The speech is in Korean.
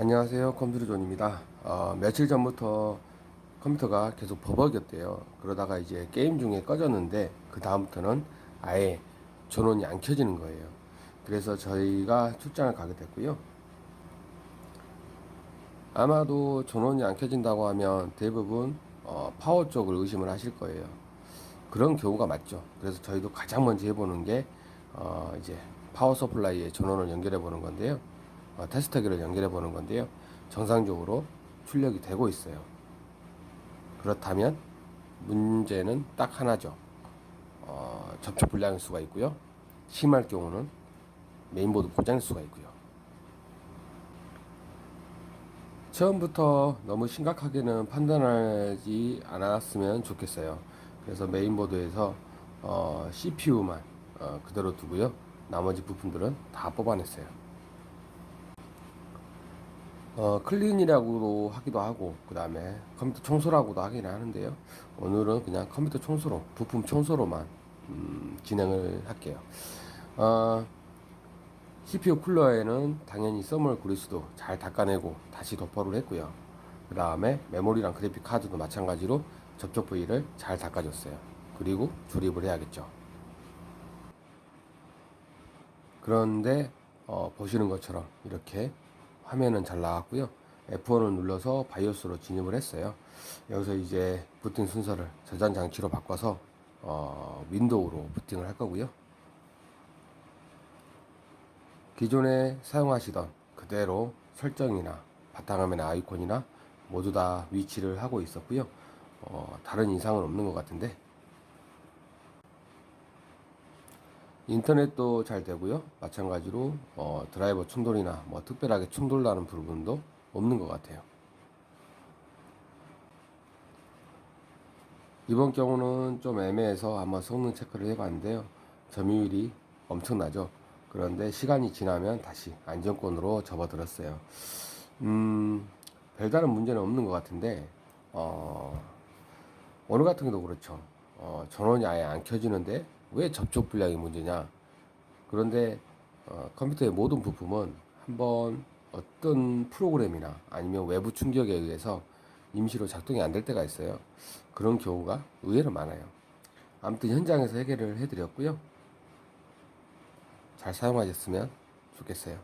안녕하세요. 컴퓨터 존입니다. 어, 며칠 전부터 컴퓨터가 계속 버벅였대요. 그러다가 이제 게임 중에 꺼졌는데 그 다음부터는 아예 전원이 안 켜지는 거예요. 그래서 저희가 출장을 가게 됐고요. 아마도 전원이 안 켜진다고 하면 대부분 어, 파워 쪽을 의심을 하실 거예요. 그런 경우가 맞죠. 그래서 저희도 가장 먼저 해보는 게 어, 이제 파워 서플라이에 전원을 연결해 보는 건데요. 어, 테스터기를 연결해 보는 건데요. 정상적으로 출력이 되고 있어요. 그렇다면 문제는 딱 하나죠. 어, 접촉 불량일 수가 있고요. 심할 경우는 메인보드 고장일 수가 있고요. 처음부터 너무 심각하게는 판단하지 않았으면 좋겠어요. 그래서 메인보드에서 어, CPU만 어, 그대로 두고요. 나머지 부품들은 다 뽑아냈어요. 어, 클린이라고도 하기도 하고, 그 다음에 컴퓨터 청소라고도 하긴 하는데요. 오늘은 그냥 컴퓨터 청소로, 부품 청소로만, 음, 진행을 할게요. 어, CPU 쿨러에는 당연히 써멀 그리스도 잘 닦아내고 다시 도포를 했고요. 그 다음에 메모리랑 그래픽 카드도 마찬가지로 접촉 부위를 잘 닦아줬어요. 그리고 조립을 해야겠죠. 그런데 어, 보시는 것처럼 이렇게 화면은 잘 나왔고요. F1을 눌러서 바이오스로 진입을 했어요. 여기서 이제 부팅 순서를 저장 장치로 바꿔서 어, 윈도우로 부팅을 할 거고요. 기존에 사용하시던 그대로 설정이나 바탕화면 아이콘이나 모두 다 위치를 하고 있었고요. 어, 다른 이상은 없는 것 같은데 인터넷도 잘 되고요. 마찬가지로 어, 드라이버 충돌이나 뭐 특별하게 충돌 나는 부분도 없는 것 같아요. 이번 경우는 좀 애매해서 한번 성능 체크를 해봤는데요. 점유율이 엄청나죠. 그런데 시간이 지나면 다시 안정권으로 접어들었어요. 음, 별다른 문제는 없는 것 같은데, 어, 오늘 같은 경우도 그렇죠. 어, 전원이 아예 안 켜지는데 왜 접촉 불량이 문제냐? 그런데 어, 컴퓨터의 모든 부품은 한번 어떤 프로그램이나 아니면 외부 충격에 의해서 임시로 작동이 안 될 때가 있어요. 그런 경우가 의외로 많아요. 아무튼 현장에서 해결을 해드렸고요. 잘 사용하셨으면 좋겠어요.